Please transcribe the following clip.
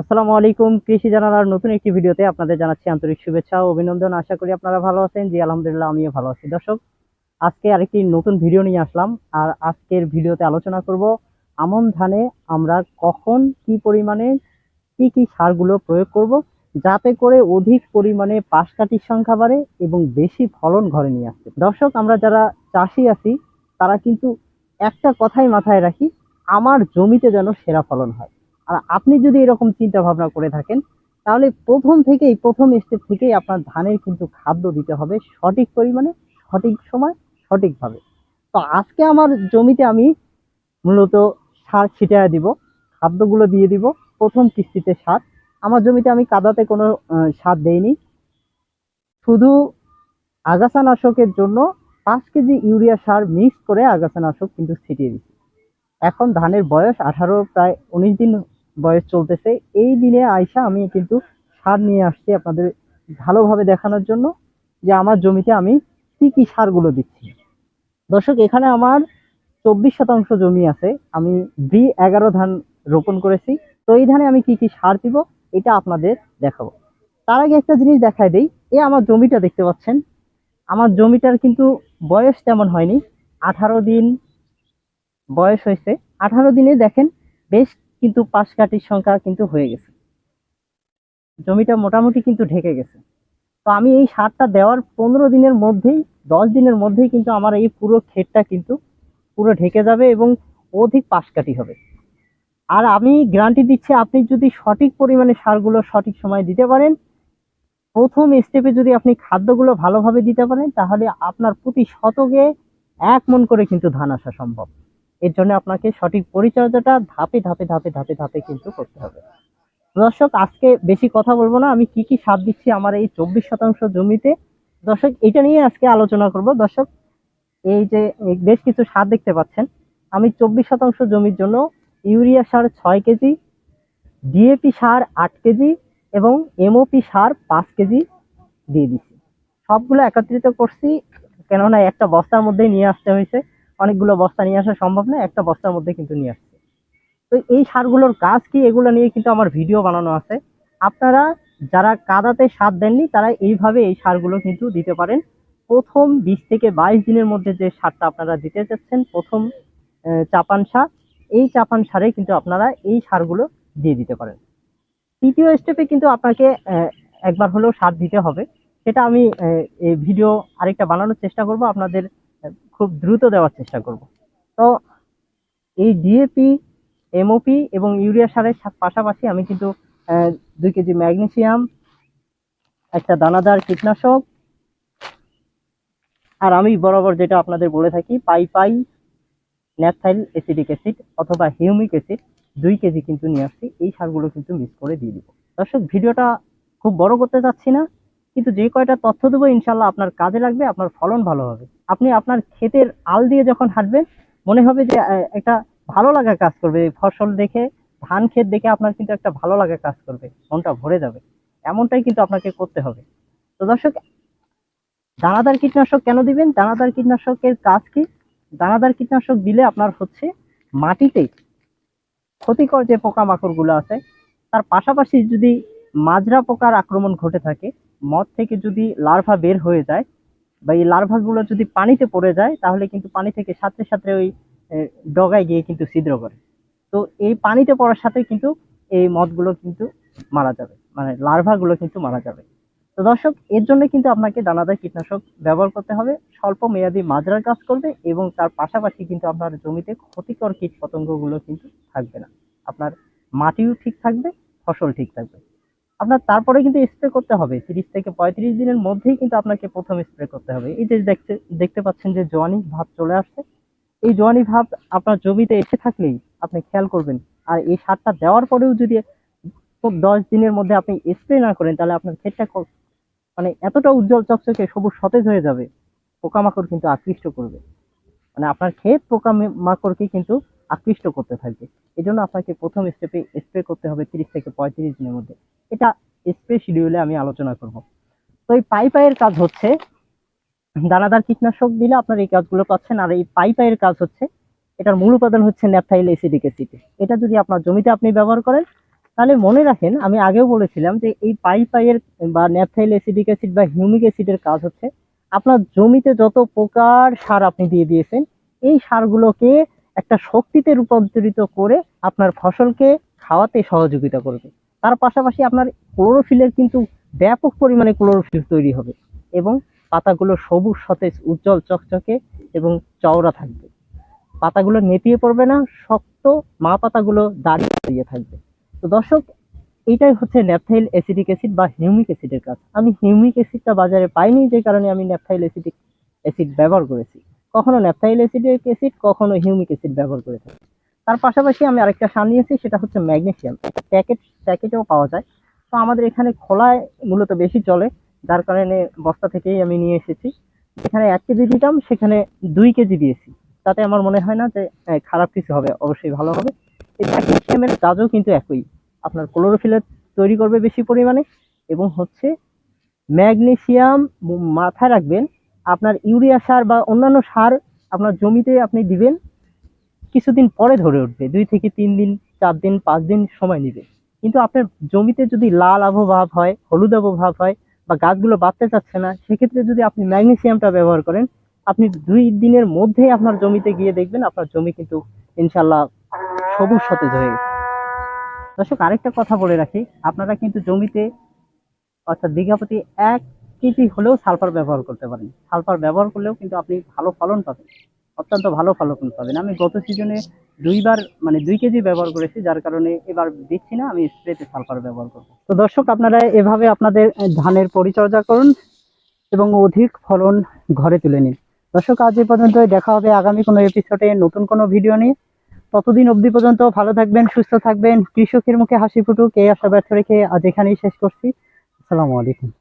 আসসালামু আলাইকুম। কৃষি জানালার নতুন একটি ভিডিওতে আপনাদের জানাচ্ছি আন্তরিক শুভেচ্ছা অভিনন্দন। আশা করি আপনারা ভালো আছেন। জি, আলহামদুলিল্লাহ, আমিও ভালো আছি। দর্শক, আজকে আরেকটি নতুন ভিডিও নিয়ে আসলাম আর আজকের ভিডিওতে আলোচনা করব আমন ধানে আমরা কখন কি পরিমাণে কি কি সারগুলো প্রয়োগ করব যাতে করে অধিক পরিমাণে পাশ কাঠির সংখ্যা বাড়ে এবং বেশি ফলন ঘরে নিয়ে আসতে দর্শক, আমরা যারা চাষি আছি, তারা কিন্তু একটা কথাই মাথায় রাখি, আমার জমিতে যেন সেরা ফলন হয়। আর আপনি যদি এরকম চিন্তা ভাবনা করে থাকেন, তাহলে প্রথম থেকেই, প্রথম স্টেপ থেকেই আপনার ধানের কিন্তু খাদ্য দিতে হবে সঠিক পরিমাণে, সঠিক সময়, সঠিকভাবে। তো আজকে আমার জমিতে আমি মূলত সার ছিটিয়ে দিব, খাদ্যগুলো দিয়ে দিব, প্রথম কিস্তিতে সার। আমার জমিতে আমি কাদাতে কোনো সার দেইনি। শুধু আগাছানাশকের জন্য পাঁচ কেজি ইউরিয়া সার মিক্স করে আগাছানাশক কিন্তু ছিটিয়ে দিচ্ছি এখন ধানের বয়স আঠারো, প্রায় উনিশ দিন বয়স চলতেছে। এই দিনে আইসা আমি কিন্তু সার নিয়ে আসছি আপনাদের ভালোভাবে দেখানোর জন্য যে আমার জমিতে আমি কি কি সারগুলো দিচ্ছি। দর্শক, এখানে আমার চব্বিশ শতাংশ জমি আছে। আমি বি এগারো ধান রোপণ করেছি। তো এই ধানে আমি কি কি সার দিব, এটা আপনাদের দেখাবো। তার আগে একটা জিনিস দেখায় দেই। এ আমার জমিটা দেখতে পাচ্ছেন। আমার জমিটার কিন্তু বয়স তেমন হয়নি। আঠারো দিন বয়স হয়েছে। আঠারো দিনে দেখেন বেশ কিন্তু পাশ কাঠির সংখ্যা কিন্তু হয়ে গেছে। জমিটা মোটামুটি কিন্তু ঢেকে গেছে। তো আমি এই সারটা দেওয়ার পনেরো দিনের মধ্যেই, দশ দিনের মধ্যেই কিন্তু আমার এই পুরো ক্ষেতটা কিন্তু পুরো ঢেকে যাবে এবং অধিক পাশ কাঠি হবে। আর আমি গ্যারান্টি দিচ্ছি, আপনি যদি সঠিক পরিমাণে সারগুলো সঠিক সময় দিতে পারেন, প্রথম স্টেপে যদি আপনি খাদ্যগুলো ভালোভাবে দিতে পারেন, তাহলে আপনার প্রতি শতকে এক মন করে কিন্তু ধান আসা সম্ভব। এর জন্য আপনাকে সঠিক পরিচর্যাটা ধাপে ধাপে ধাপে ধাপে ধাপে কিন্তু করতে হবে। দর্শক, আজকে বেশি কথা বলব না। আমি কি কি সার দিচ্ছি আমার এই চব্বিশ শতাংশ জমিতে? দর্শক, এটা নিয়ে আজকে আলোচনা করব। দর্শক, এই যে বেশ কিছু সার দেখতে পাচ্ছেন। আমি চব্বিশ শতাংশ জমির জন্য ইউরিয়া সার ছয় কেজি, ডিএপি সার আট কেজি এবং এমওপি সার পাঁচ কেজি দিয়ে দিচ্ছি। সবগুলো একত্রিত করছি, কেননা একটা বস্তার মধ্যেই নিয়ে আসতে হয়েছে। অনেকগুলো বস্তা নিয়ে আসা সম্ভব না, একটা বস্তার মধ্যে কিন্তু নিয়ে আসছে। তো এই সারগুলোর কাজ কি, এগুলো নিয়ে কিন্তু আমার ভিডিও বানানো আছে। আপনারা যারা কাদাতে সার দেননি, তারা এইভাবে এই সারগুলো কিন্তু দিতে পারেন। প্রথম বিশ থেকে বাইশ দিনের মধ্যে যে সারটা আপনারা দিতে চাচ্ছেন প্রথম চাপান সার, এই চাপান সারে কিন্তু আপনারা এই সারগুলো দিয়ে দিতে পারেন। তৃতীয় স্টেপে কিন্তু আপনাকে একবার হলেও সার দিতে হবে। সেটা আমি এই ভিডিও আরেকটা বানানোর চেষ্টা করব। আপনাদের খুব দ্রুত দেওয়ার চেষ্টা করব। তো এই ডিএপি এমওপি এবং ইউরিয়া সারের পাশাপাশি আমি কিন্তু দুই কেজি ম্যাগনেসিয়াম, একটা দানাদার কীটনাশক, আর আমি বরাবর যেটা আপনাদের বলে থাকি পাই পাই ন্যাপথাইল অ্যাসিডিক অ্যাসিড অথবা হিউমিক অ্যাসিড দুই কেজি কিন্তু নিয়ে আসছি। এই সারগুলো কিন্তু মিক্স করে দিয়ে দিব। দর্শক, ভিডিওটা খুব বড় করতে চাচ্ছি না, কিন্তু যে কয়টা তথ্য দেবো ইনশাল্লাহ আপনার কাজে লাগবে, আপনার ফলন ভালো হবে। আপনি আপনার ক্ষেতের আল দিয়ে যখন হাঁটবেন, মনে হবে যে একটা ভালো লাগা কাজ করবে। ফসল দেখে, ধান ক্ষেত দেখে আপনার কিন্তু একটা ভালো লাগা কাজ করবে। মনটা ভরে যাবে। এমনটাই কিন্তু আপনাকে করতে হবে। তো দর্শক, দানাদার কীটনাশক কেন দিবেন? দানাদার কীটনাশকের কাজ কি? দানাদার কীটনাশক দিলে আপনার হচ্ছে মাটিতে ক্ষতিকর যে পোকামাকড়গুলো আছে, তার পাশাপাশি যদি মাজরা পোকার আক্রমণ ঘটে থাকে, মদ থেকে যদি লার্ভা বের হয়ে যায় বা এই লার্ভাগুলো যদি পানিতে পড়ে যায়, তাহলে কিন্তু পানি থেকে সাথে সাথে ওই ডগায় গিয়ে কিন্তু ছিদ্র করে। তো এই পানিতে পড়ার সাথে কিন্তু এই মদগুলো কিন্তু মারা যাবে। মানে লার্ভাগুলো কিন্তু মারা যাবে। তো দর্শক, এর জন্য কিন্তু আপনাকে দানাদার কীটনাশক ব্যবহার করতে হবে। স্বল্প মেয়াদী মাজরার কাজ করবে এবং তার পাশাপাশি কিন্তু আপনার জমিতে ক্ষতিকর কীট পতঙ্গগুলো কিন্তু থাকবে না। আপনার মাটিও ঠিক থাকবে, ফসল ঠিক থাকবে। আপনার তারপরে কিন্তু স্প্রে করতে হবে। তিরিশ থেকে পঁয়ত্রিশ দিনের মধ্যেই কিন্তু আপনাকে প্রথম স্প্রে করতে হবে। এই যে দেখতে দেখতে পাচ্ছেন যে জোয়ানি ভাব চলে আসছে। এই জোয়ানি ভাব আপনার জমিতে এসে থাকলেই আপনি খেয়াল করবেন। আর এই সারটা দেওয়ার পরেও যদি দশ দিনের মধ্যে আপনি স্প্রে না করেন, তাহলে আপনার ক্ষেতটা মানে এতটা উজ্জ্বল চকচকে সবুজ সতেজ হয়ে যাবে। পোকামাকড় কিন্তু আকৃষ্ট করবে। মানে আপনার ক্ষেত পোকামাকড়কে কিন্তু আকৃষ্ট করতে থাকবে। এই জন্য আপনাকে প্রথম স্টেপে স্প্রে করতে হবে তিরিশ থেকে পঁয়ত্রিশ দিনের মধ্যে। এটা স্প্রে শিডিউলে আমি আলোচনা করব। তো এই পাইপাইয়ের কাজ হচ্ছে, দানাদার কীটনাশক দিলে আপনার এই কাজগুলো পাচ্ছেন, আর এই পাইপাইয়ের কাজ হচ্ছে, এটার মূল উপাদান হচ্ছে ন্যাপথাইল এসিডিক অ্যাসিড এটা যদি আপনার জমিতে আপনি ব্যবহার করেন, তাহলে মনে রাখেন, আমি আগেও বলেছিলাম যে এই পাই পাইয়ের বা ন্যাপথাইল অ্যাসিডিক অ্যাসিড বা হিউমিক অ্যাসিডের কাজ হচ্ছে, আপনার জমিতে যত প্রকার সার আপনি দিয়ে দিয়েছেন, এই সারগুলোকে একটা শক্তিতে রূপান্তরিত করে আপনার ফসলকে খাওয়াতে সহযোগিতা করবে। তার পাশাপাশি আপনার ক্লোরোফিলের কিন্তু ব্যাপক পরিমাণে ক্লোরোফিল তৈরি হবে এবং পাতাগুলো সবুজ, সতেজ, উজ্জ্বল, চকচকে এবং চওড়া থাকবে। পাতাগুলো নেপিয়ে পড়বে না, শক্ত মা পাতাগুলো দাঁড়িয়ে থাকবে। তো দর্শক এইটাই হচ্ছে ন্যাপথাইল অ্যাসিডিক অ্যাসিড বা হিউমিক অ্যাসিডের কাজ। আমি হিউমিক অ্যাসিডটা বাজারে পাইনি, যে কারণে আমি ন্যাপথাইল অ্যাসিডিক অ্যাসিড ব্যবহার করেছি। কখনো ন্যাপথাইল অ্যাসিডিক অ্যাসিড, কখনো হিউমিক অ্যাসিড ব্যবহার করে থাকি। তার পাশাপাশি আমি আরেকটা সার নিয়েছি, সেটা হচ্ছে ম্যাগনেসিয়াম। প্যাকেট, প্যাকেটেও পাওয়া যায়। তো আমাদের এখানে খোলায় মূলত বেশি চলে, যার কারণে বস্তা থেকেই আমি নিয়ে এসেছি। এখানে এক কেজি দিতাম, সেখানে দুই কেজি দিয়েছি। তাতে আমার মনে হয় না যে খারাপ কিছু হবে, অবশ্যই ভালো হবে। এই ম্যাগনেসিয়ামের কাজও কিন্তু একই। আপনার ক্লোরোফিলের তৈরি করবে বেশি পরিমাণে, এবং হচ্ছে ম্যাগনেশিয়াম মাথায় রাখবেন আপনার ইউরিয়া সার বা অন্যান্য সার আপনার জমিতে আপনি দিবেন, কিছুদিন পরে ধরে উঠবে, দুই থেকে তিন দিন, চার দিন, পাঁচ দিন সময় নেবে। কিন্তু আপনার জমিতে যদি লাল আবহাওয়া হয়, হলুদ আবহাওয়া হয় বা গাছগুলো বাড়তে চাচ্ছে না, সেক্ষেত্রে যদি আপনি ম্যাগনেসিয়ামটা ব্যবহার করেন, আপনি দুই দিনের মধ্যেই আপনার জমিতে গিয়ে দেখবেন আপনার জমি কিন্তু ইনশাল্লাহ সবুজ সতেজ হয়ে গেছে। দর্শক, আরেকটা কথা বলে রাখি, আপনারা কিন্তু জমিতে অর্থাৎ বিঘা প্রতি এক কেজি হলেও সালফার ব্যবহার করতে পারেন। সালফার ব্যবহার করলেও কিন্তু আপনি ভালো ফলন পাবেন। অত্যন্ত ভালো ফলন পাবেন। আমি গত সিজনে দুইবার মানে দুই কেজি ব্যবহার করেছি, যার কারণে এবার দিচ্ছি না, আমি স্প্রেতে সালফার ব্যবহার করব। তো দর্শক, আপনারা এভাবে আপনাদের ধানের পরিচর্যা করুন এবং অধিক ফলন ঘরে তুলে নিন। দর্শক, আজ এই পর্যন্ত দেখা হবে আগামী কোনো এপিসোডে নতুন কোনো ভিডিও নিয়ে। ততদিন অবধি পর্যন্ত ভালো থাকবেন, সুস্থ থাকবেন। কৃষকের মুখে হাসি ফুটুক। এই আশা ব্যর্থ রেখে আজ এখানেই শেষ করছি। আসসালামু আলাইকুম।